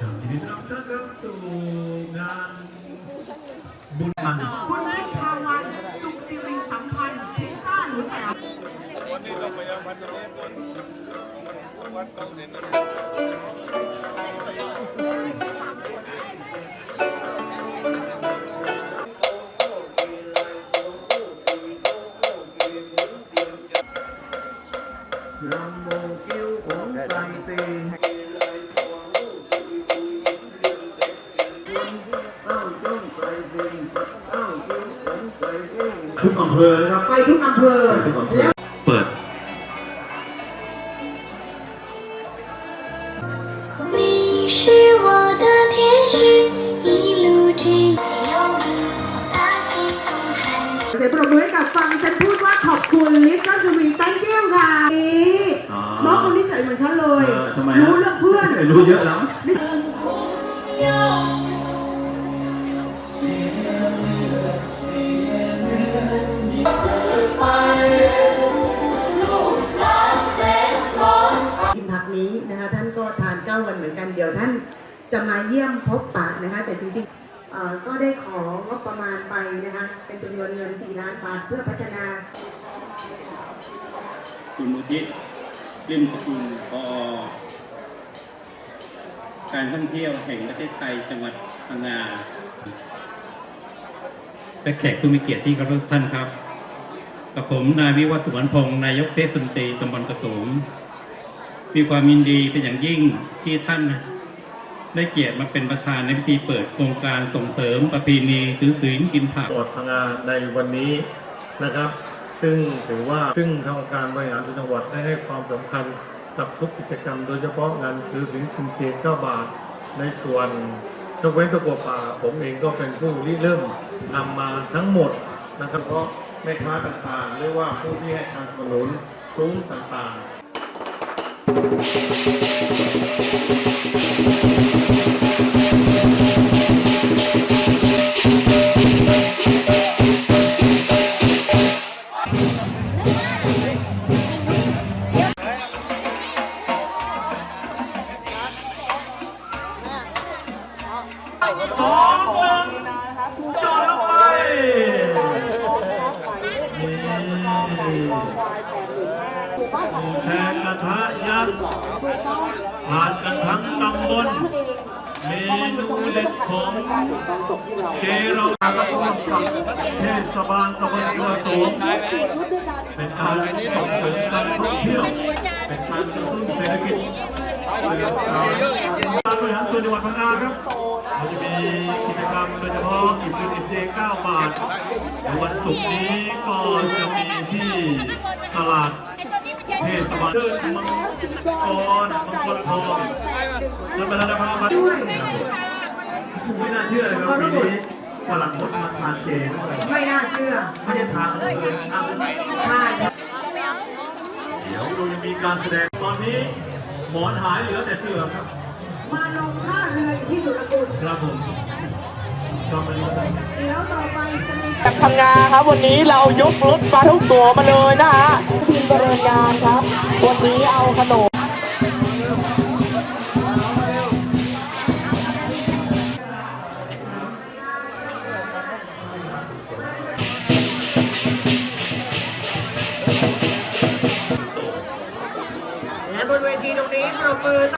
ครับยินดีต้อนรับท่านครับสู่งานบุญมันคุณพิภาวันสุขสิริสัมพันธ์พิซซ่าหรือแต่วันนี้เราพยายามพัฒนาก่อนวัดเขาเด่น ทุกอำเภอนะครับ ไปทุกอำเภอ ไปทุกอำเภอ แล้ว เปิด 你是我的天使，一路只有你，把幸福传递。 เสียงปรบมือให้กับฟังฉันพูดว่าขอบคุณ Listen to me thank you ค่ะนี่ อ๋อ น้องคนนี้ใส่เหมือนฉันเลย เออทำไมฮะ รู้เรื่องเพื่อน รู้เยอะแล้ว ที จะมาเยี่ยมพบปะนะคะ แต่จริงๆก็ได้ของบประมาณไปนะคะ เป็นจำนวนเงิน 4 ล้านบาทเพื่อพัฒนาคุณมุทิตริมสกุลพอการท่องเที่ยวแห่งประเทศไทยจังหวัดพังงาและแขกผู้มีเกียรติที่เคารพท่านครับกับผมนายวิวัฒสุวรรณพงศ์นายกเทศมนตรีตำบลกระสมมีความยินดีเป็นอย่างยิ่งที่ท่าน ได้เกียรติมาเป็นประธานในพิธีเปิดโครงการส่งเสริมประเพณีถือศีลกินผักจังหวัดพังงาในวันนี้นะครับ ซึ่งถือว่าซึ่งทางการบริหารส่วนจังหวัดได้ให้ความสำคัญกับทุกกิจกรรม โดยเฉพาะงานถือศีลกินเจ9บาทในส่วนยกเว้นตะกัวป่า ผมเองก็เป็นผู้ริเริ่มทำมาทั้งหมดนะครับเพราะแม่ค้าต่างๆ หรือว่าผู้ที่ให้การสนับสนุนซุ้มต่างๆ สองหนึ่ง แชร์กระทะยักษ์ผ่านกันทั้งตำบลเมนูเด็ดของเจเราครับร่วมกับเทศบาลตำบลกระสมเป็นการส่งเสริมการท่องเที่ยว เป็นการกระตุ้นเศรษฐกิจเรื่องการบริหารส่วนจังหวัดพังงาครับเราจะมีกิจกรรมโดยเฉพาะอิ่มจุนอิ่มเจ9บาท วันศุกร์นี้ก็จะมีที่ ตลาดเทศบาลเดินมังกรมังกรทองแล้วประธานภามาด้วยไม่น่าเชื่อเลยครับปีนี้ฝรั่งมดมาทานเจด้วยไม่น่าเชื่อไม่ได้ทานเลยทานเลยใช่เดี๋ยวเราจะมีการแสดงตอนนี้หมอนหายเหลือแต่เสื้อครับ มาลงท่าเรืออยู่ที่สุรกุลครับผมก็ไม่รู้จะเดี๋ยวต่อไปจะมีการ พังานครับ วันนี้เรายกรถมาทุกตัวมาเลยนะฮะทีมเจริญงานครับ วันนี้เอาขนมและบนเวทีตรงนี้ปรบมือ